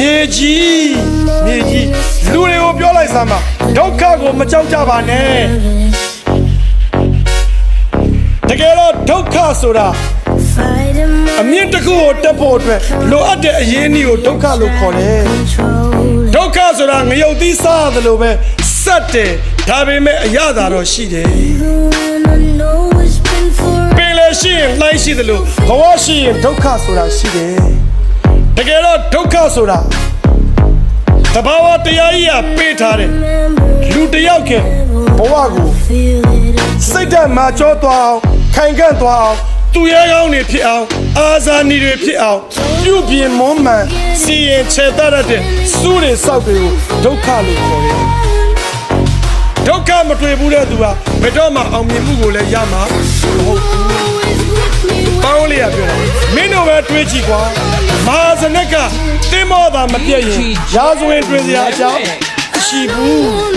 မြေကြီးမြေကြီးလူတွေကိုပြောလိုက်စမ်းပါဒုက္ခကိုမကြောက်ကြပါနဲ့တကယ်တော့ဒုက္ခဆိုတာအမြင့်တစ်ခုကိုတက်ဖို့အတွက်လိုအပ်တဲ့အရင်းအနှီးကိုဒုက္ခလို့ခေါ်တယ်ဒုက္ခဆိုတာငရုတ်သီးစားရတယ်လို့ပဲစက်တယ်ဒါပေမဲ့အရသာတော့ရှိတယ်ပင်လေရှိရင်လှိုင်းရှိတယ်လို့ဘဝရှိရင်ဒုက္ခဆိုတာရှိတယ် တကယ်တော့ဒုက္ခဆိုတာတဘာဝတရားကြီးကပေးထားတယ်လူတစ်ယောက်ကဘဝကိုစိတ်ဓာတ်မာကျောသွားအောင်ခိုင်ခန့်သွားအောင်သူရဲကောင်းတွေဖြစ်အောင်အာဇာနည်တွေဖြစ်အောင်ပြုပြင်မွမ်းမံစီရင်ချေတတ်တဲ့စူးတွေစောက်တွေကိုဒုက္ခလို့ခေါ်တယ်ဒုက္ခမတွေ့ဘူးတဲ့သူကဘယ်တော့မှအောင်မြင်မှုကိုလည်းရမှာမဟုတ်ဘူးပေါင်းလေးရပြောတယ်မင်းတို့ပဲတွေးကြည့်ကွာ မဟာဇနက်ကတင်းမောတာမပြည့်ရင်ရာဇဝင်တွေးစရာအကြောင်းမရှိဘူး